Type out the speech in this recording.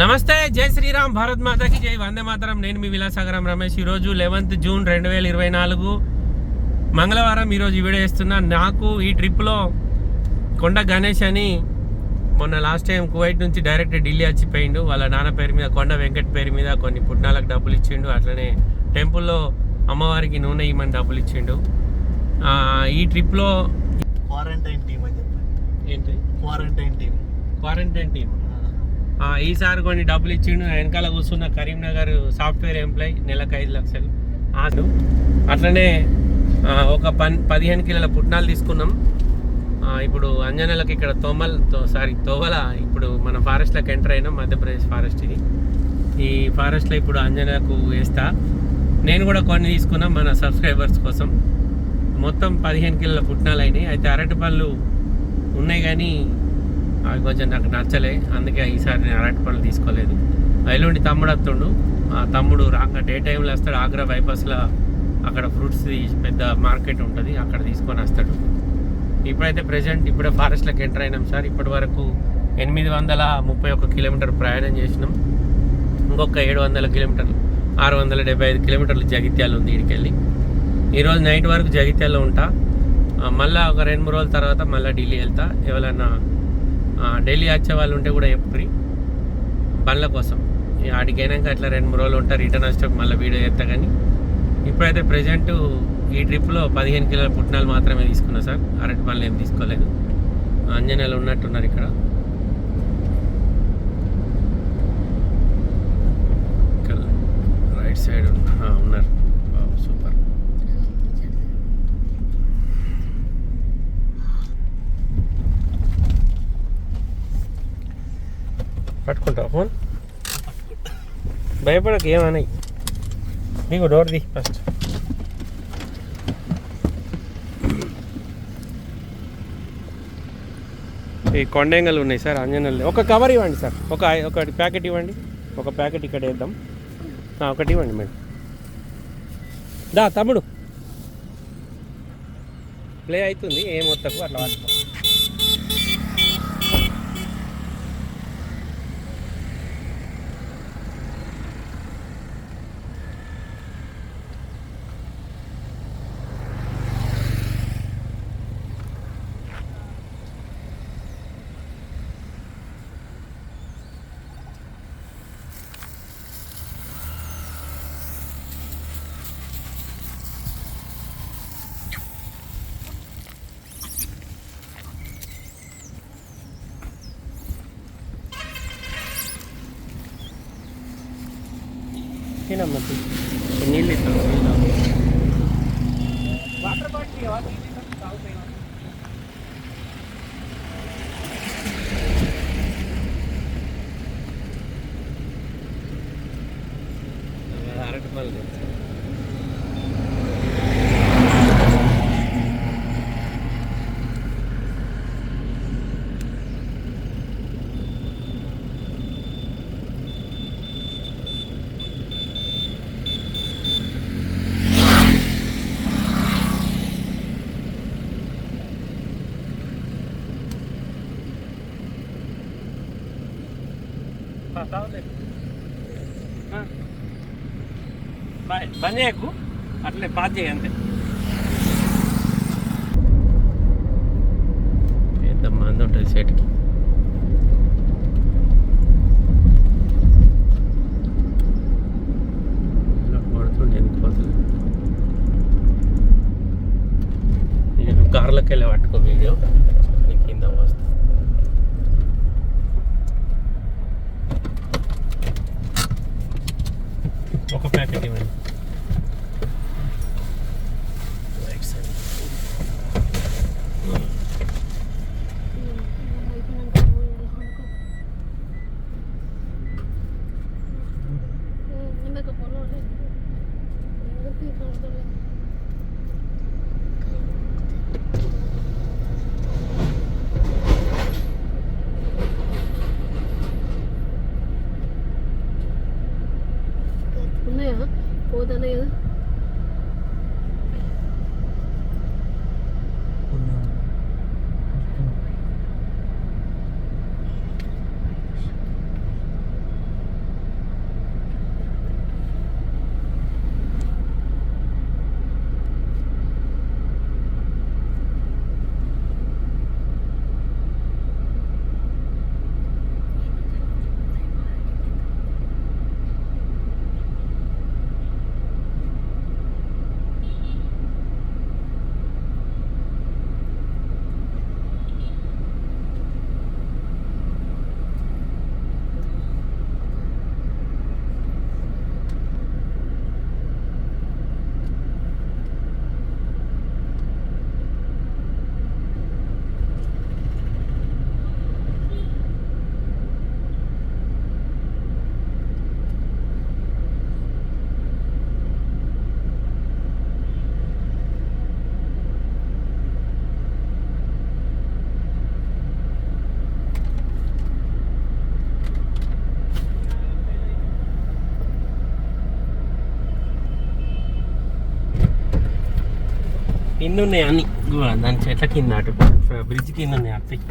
నమస్తే జై శ్రీరామ్ భారత్ మాతకి జై వందే మాతరం. నేను మీ విలాసాగరం రమేష్. ఈరోజు లెవెంత్ జూన్ రెండు వేల ఇరవై నాలుగు మంగళవారం ఈరోజు వీడియో చేస్తున్నా. నాకు ఈ ట్రిప్లో కొండ గణేష్ అని మొన్న లాస్ట్ టైం కువైట్ నుంచి డైరెక్ట్ ఢిల్లీ వచ్చిపోయిండు. వాళ్ళ నాన్న పేరు మీద కొండ వెంకట్ పేరు మీద కొన్ని పుట్నాలకు డబ్బులు ఇచ్చిండు. అట్లనే టెంపుల్లో అమ్మవారికి నూనె ఇమ్మని డబ్బులు ఇచ్చిండు. ఈ ట్రిప్లో క్వారంటైన్ టీమ్ అని చెప్పండి ఏంటి? క్వారంటైన్ టీమ్ క్వారంటైన్ టీమ్ ఈసారి కొన్ని డబ్బులు ఇచ్చిండు. వెనకాల కూర్చున్న కరీంనగర్ సాఫ్ట్వేర్ ఎంప్లాయ్ నెలకు ఐదు లక్షలు. ఆడు అట్లనే ఒక పన్ పదిహేను కిలోల పుట్నాలు తీసుకున్నాం. ఇప్పుడు అంజనలకు ఇక్కడ తోమల్ సారీ తోవల ఇప్పుడు మన ఫారెస్ట్లోకి ఎంటర్ అయినాం మధ్యప్రదేశ్ ఫారెస్ట్ ఇది. ఈ ఫారెస్ట్లో ఇప్పుడు అంజనకు వేస్తా. నేను కూడా కొన్ని తీసుకున్నాం మన సబ్స్క్రైబర్స్ కోసం. మొత్తం పదిహేను కిలోల పుట్నాలు అయినాయి. అయితే అరటి పళ్ళు ఉన్నాయి కానీ అవి కొంచెం నాకు నచ్చలే. అందుకే ఈసారి నేను అరటి పనులు తీసుకోలేదు. ఎల్లుండి తమ్ముడు వస్తుండు. ఆ తమ్ముడు రాక డే టైంలో వస్తాడు ఆగ్రా బైపాస్లో అక్కడ ఫ్రూట్స్ పెద్ద మార్కెట్ ఉంటుంది అక్కడ తీసుకొని వస్తాడు. ఇప్పుడైతే ప్రజెంట్ ఇప్పుడే ఫారెస్ట్లోకి ఎంటర్ అయినాం సార్. ఇప్పటి వరకు ఎనిమిది వందల ముప్పై ఒక్క కిలోమీటర్ ప్రయాణం చేసినాం. ఇంకొక ఏడు వందల కిలోమీటర్లు ఆరు వందల డెబ్బై ఐదు కిలోమీటర్లు జగిత్యాల ఉంది ఇక్కడికి ఈరోజు నైట్ వరకు జగిత్యాల్లో ఉంటా. మళ్ళీ ఒక రెండు మూడు రోజుల తర్వాత మళ్ళీ ఢిల్లీ వెళ్తా. ఎవరైనా ఢిల్లీ వచ్చే వాళ్ళు ఉంటే కూడా ఎప్పుడు బండ్ల కోసం. ఆడికైనాక ఆడికి అయినాక అట్లా రెండు మూడు రోజులు ఉంటారు రిటర్న్ వచ్చేటప్పుడు మళ్ళీ వీడియో చేస్తా కానీ. ఇప్పుడైతే ప్రజెంట్ ఈ ట్రిప్లో పదిహేను కిలోల పుట్నాలు మాత్రమే తీసుకున్నా సార్. అరటి పనులు ఏం తీసుకోలేదు. అంజనేయులు ఉన్నట్టున్నారు ఇక్కడ. పట్టుకుంటావు? ఫోన్? భయపడక ఏమన్నాయి నీకు డోర్ ది ఫస్ట్ ఈ కొండెంగలు ఉన్నాయి సార్ అంజనల్లి ఒక కవర్ ఇవ్వండి సార్. ఒక ఒక ప్యాకెట్ ఇవ్వండి. ఒక ప్యాకెట్ ఇక్కడ వేద్దాం. ఒకటి ఇవ్వండి మేడం. దా తమ్ముడు. ప్లే అవుతుంది ఏం వద్దకు అట్లా వాడుకో. નામ હતું નીલી તળાવ Harald Maldonado. బంద్ చేయకు అట్లే పాత చేయి అంతే ఎంత మంది ఉంటుంది సెట్కి పడుతుంటే ఎందుకు పోతుంది నేను పట్టుకో వీడియో కింద ఉన్నాయి అన్ని దాని చెట్ల కింద అటు బ్రిడ్జ్ కింద ఉన్నాయి అత్తయ్య.